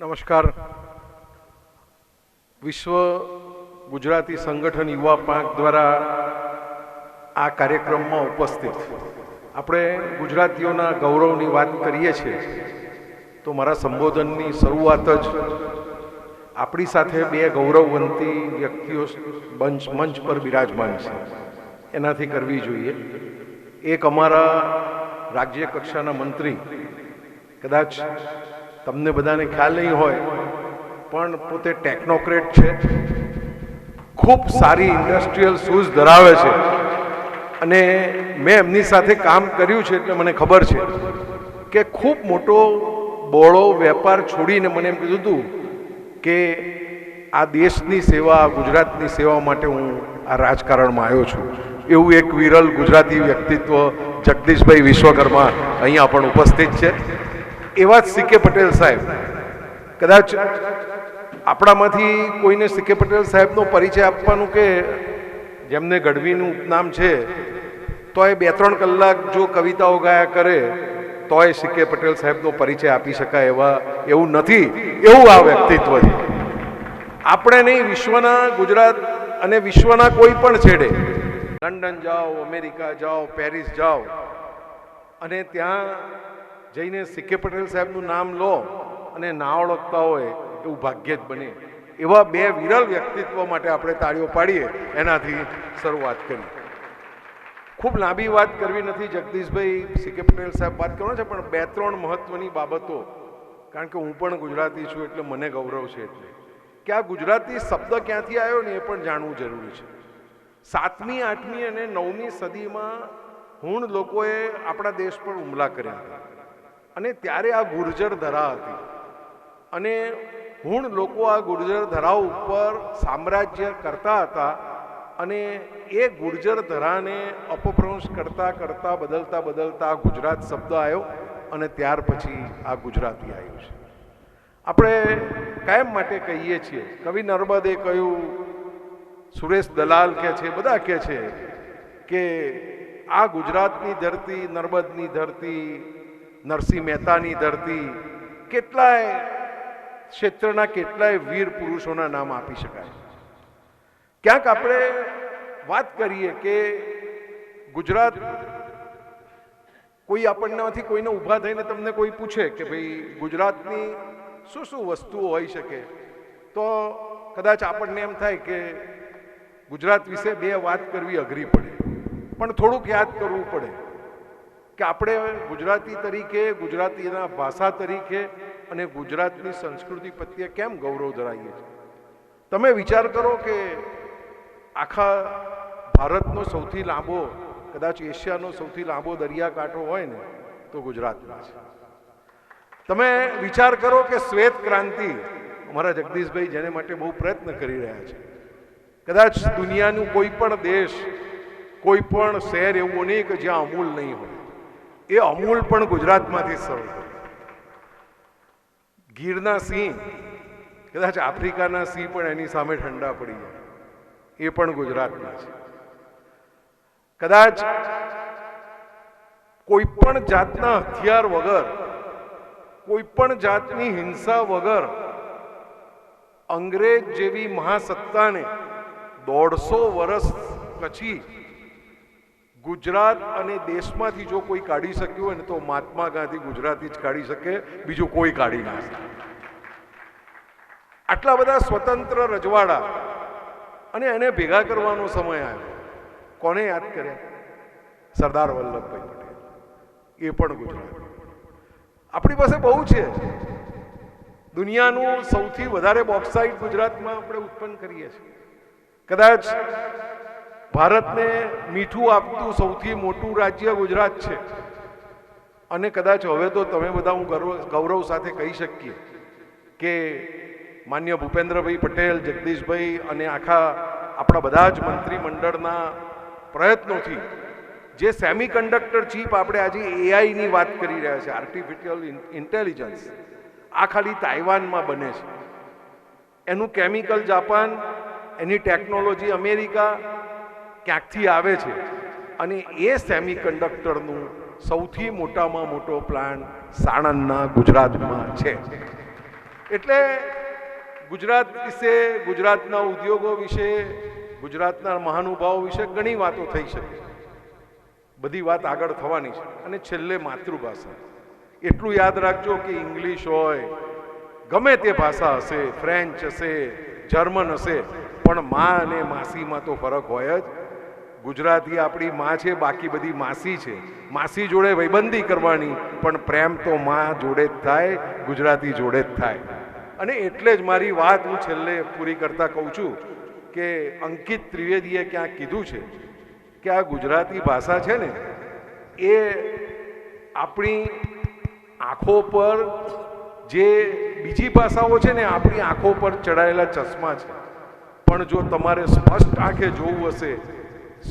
નમસ્કાર. વિશ્વ ગુજરાતી સંગઠન યુવા પાંખ દ્વારા આ કાર્યક્રમમાં ઉપસ્થિત. આપણે ગુજરાતીઓના ગૌરવની વાત કરીએ છીએ, તો મારા સંબોધનની શરૂઆત જ આપણી સાથે બે ગૌરવવંતી વ્યક્તિઓ મંચ મંચ પર બિરાજમાન છે. એનાથી કરવી જોઈએ. એક અમારા રાજ્ય કક્ષાના મંત્રી, કદાચ તમને બધાને ખ્યાલ નહીં હોય, પણ પોતે ટેકનોક્રેટ છે. ખૂબ સારી ઇન્ડસ્ટ્રીયલ શૂઝ ધરાવે છે. અને મેં એમની સાથે કામ કર્યું છે એટલે મને ખબર છે કે ખૂબ મોટો બોળો વેપાર છોડીને મને એમ કીધું હતું કે આ દેશની સેવા, ગુજરાતની સેવા માટે હું આ રાજકારણમાં આવ્યો છું. એવું એક વિરલ ગુજરાતી વ્યક્તિત્વ જગદીશભાઈ વિશ્વકર્મા અહીંયા પણ ઉપસ્થિત છે. એવા જ સીકે પટેલ સાહેબ. કદાચ આપણામાંથી કોઈને સીકે પટેલ સાહેબનો પરિચય આપવાનું કે જેમને ગઢવીનું ઉપનામ છે, તો એ બે ત્રણ કલાક જો કવિતાઓ ગાયા કરે, તોય સીકે પટેલ સાહેબનો પરિચય આપી શકાય એવા એવું નથી, એવું આ વ્યક્તિત્વ છે. આપણે નહીં, વિશ્વના ગુજરાત અને વિશ્વના કોઈ પણ છેડે, લંડન જાઓ, અમેરિકા જાઓ, પેરિસ જાઓ, અને ત્યાં જઈને સીકે પટેલ સાહેબનું નામ લો અને ના ઓળખતા હોય એવું ભાગ્ય જ બને. એવા બે વિરલ વ્યક્તિત્વ માટે આપણે તાળીઓ પાડીએ, એનાથી શરૂઆત કરી ખૂબ લાંબી વાત કરવી નથી, જગદીશભાઈ સીકે પટેલ સાહેબ વાત કરવાનો છે, પણ બે ત્રણ મહત્વની બાબતો, કારણ કે હું પણ ગુજરાતી છું એટલે મને ગૌરવ છે એટલે. કે આ ગુજરાતી શબ્દ ક્યાંથી આવ્યો ને એ પણ જાણવું જરૂરી છે. સાતમી, આઠમી અને નવમી સદીમાં હુણ લોકોએ આપણા દેશ પર હુમલા કર્યા હતા. અને ત્યારે આ ગુર્જર ધરા હતી. અને હુણ લોકો આ ગુર્જર ધરા ઉપર સામ્રાજ્ય કરતા હતા અને એ ગુર્જર ધરાને અપભ્રંશ કરતા કરતા બદલતા બદલતા ગુજરાત શબ્દ આવ્યો અને ત્યાર પછી આ ગુજરાતી આવ્યું છે. આપણે કાયમ માટે કહીએ છીએ, કવિ નર્મદે કહ્યું, સુરેશ દલાલ કે છે, બધા કે છે કે આ ગુજરાતની ધરતી, નર્મદની ધરતી નરસિંહ મહેતાની ધરતી કેટલાય ક્ષેત્રના કેટલાય વીર પુરુષોના નામ આપી શકાય. ક્યાંક આપણે વાત કરીએ કે ગુજરાત કોઈ આપણનાથી કોઈને ઊભા થઈને તમને કોઈ પૂછે કે ભાઈ ગુજરાતની શું શું વસ્તુઓ હોઈ શકે, તો કદાચ આપણને એમ થાય કે ગુજરાત વિશે બે વાત કરવી અઘરી પડે. પણ થોડુંક યાદ કરવું પડે. કે આપણે ગુજરાતી તરીકે, ગુજરાતીના ભાષા તરીકે અને ગુજરાતની સંસ્કૃતિ પ્રત્યે કેમ ગૌરવ ધરાવીએ છીએ? તમે વિચાર કરો કે આખા ભારતનો સૌથી લાંબો, કદાચ એશિયાનો સૌથી લાંબો દરિયાકાંઠો હોય ને, તો ગુજરાતમાં છે. તમે વિચાર કરો કે શ્વેત ક્રાંતિ, અમારા જગદીશભાઈ જેને માટે બહુ પ્રયત્ન કરી રહ્યા છે, કદાચ દુનિયાનું કોઈ પણ દેશ, કોઈ પણ શહેર એવું નહીં કે જ્યાં અમૂલ નહીં હોય. એ અમૂલ પણ ગુજરાતમાંથી શરૂ ગીરના સિંહ, કદાચ આફ્રિકાના સિંહ પણ એની સામે ઠંડા પડી જાય એ પણ ગુજરાતના છે. કદાચ કોઈ પણ જાતના હથિયાર વગર, કોઈ પણ જાતની હિંસા વગર અંગ્રેજ જેવી મહાસત્તાને દોઢસો વર્ષ પછી ગુજરાત અને દેશમાંથી જો કોઈ કાઢી શક્યું હોય ને તો મહાત્મા ગાંધી ગુજરાતી જ કાઢી શકે, બીજું કોઈ કાઢી ના શકે. આટલા બધા સ્વતંત્ર રજવાડા અને એને ભેગા કરવાનો સમય આવ્યો. કોને યાદ કર્યા સરદાર વલ્લભભાઈ પટેલ. એ પણ ગુજરાત. આપણી પાસે બહુ છે. દુનિયાનું સૌથી વધારે બોક્સાઇટ ગુજરાતમાં આપણે ઉત્પન્ન કરીએ છીએ. કદાચ ભારતને મીઠું આપતું સૌથી મોટું રાજ્ય ગુજરાત છે. અને કદાચ હવે તો તમે બધા હું ગૌરવ ગૌરવ સાથે કહી શકીએ કે માન્ય ભૂપેન્દ્રભાઈ પટેલ, જગદીશભાઈ અને આખા આપણા બધા જ મંત્રીમંડળના પ્રયત્નોથી જે સેમી કંડક્ટર ચીપ આપણે આજે એઆઈની વાત કરી રહ્યા છે આર્ટિફિશિયલ ઇન્ટેલિજન્સ આ ખાલી તાઇવાનમાં બને છે. એનું કેમિકલ જાપાન, એની ટેકનોલોજી અમેરિકા ક્યાંકથી આવે છે? અને એ સેમી કન્ડક્ટરનું સૌથી મોટામાં મોટો પ્લાન્ટ સાણંદના ગુજરાતમાં છે. એટલે ગુજરાત વિશે, ગુજરાતના ઉદ્યોગો વિશે, ગુજરાતના મહાનુભાવો વિશે ઘણી વાતો થઈ શકે બધી વાત આગળ થવાની છે. અને છેલ્લે માતૃભાષા. એટલું યાદ રાખજો કે ઇંગ્લિશ હોય, ગમે તે ભાષા હશે, ફ્રેન્ચ હશે, જર્મન હશે, પણ મા અને માસીમાં તો ફરક હોય જ. ગુજરાતી આપણી માં છે, બાકી બધી માસી છે. માસી જોડે વૈબંધી કરવાની, પણ પ્રેમ તો માં જોડે જ થાય, ગુજરાતી જોડે જ થાય. અને એટલે જ મારી વાત હું છેલ્લે પૂરી કરતા કહું છું કે અંકિત ત્રિવેદીએ ક્યાંક કીધું છે કે આ ગુજરાતી ભાષા છે ને, એ આપણી આંખો પર જે બીજી ભાષાઓ છે ને, આપણી આંખો પર ચડાયેલા ચશ્મા છે. પણ જો તમારે સ્પષ્ટ આંખે જોવું હશે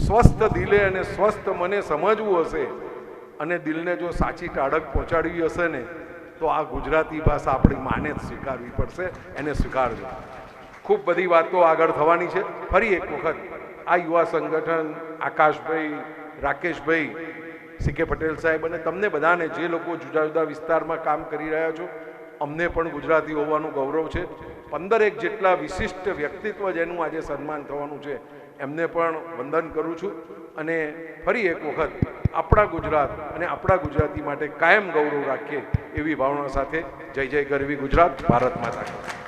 સ્વસ્થ દિલે અને સ્વસ્થ મને સમજવું હશે. અને દિલને જો સાચી ટાળક પહોંચાડવી હશે ને, તો આ ગુજરાતી ભાષા આપણી માને જ સ્વીકારવી પડશે, એને સ્વીકારજો. ખૂબ બધી વાતો આગળ થવાની છે. ફરી એક વખત આ યુવા સંગઠન, આકાશભાઈ, રાકેશભાઈ સીકે પટેલ સાહેબ અને તમને બધાને જે લોકો જુદા જુદા વિસ્તારમાં કામ કરી રહ્યા છો, અમને પણ ગુજરાતી હોવાનું ગૌરવ છે. પંદરેક જેટલા વિશિષ્ટ વ્યક્તિત્વ જેનું આજે સન્માન થવાનું છે. એમને પણ વંદન કરું છું અને ફરી એક વખત આપણા ગુજરાત અને આપણા ગુજરાતી માટે કાયમ ગૌરવ રાખીએ એવી ભાવના સાથે જય જય ગરવી ગુજરાત, ભારત માતા.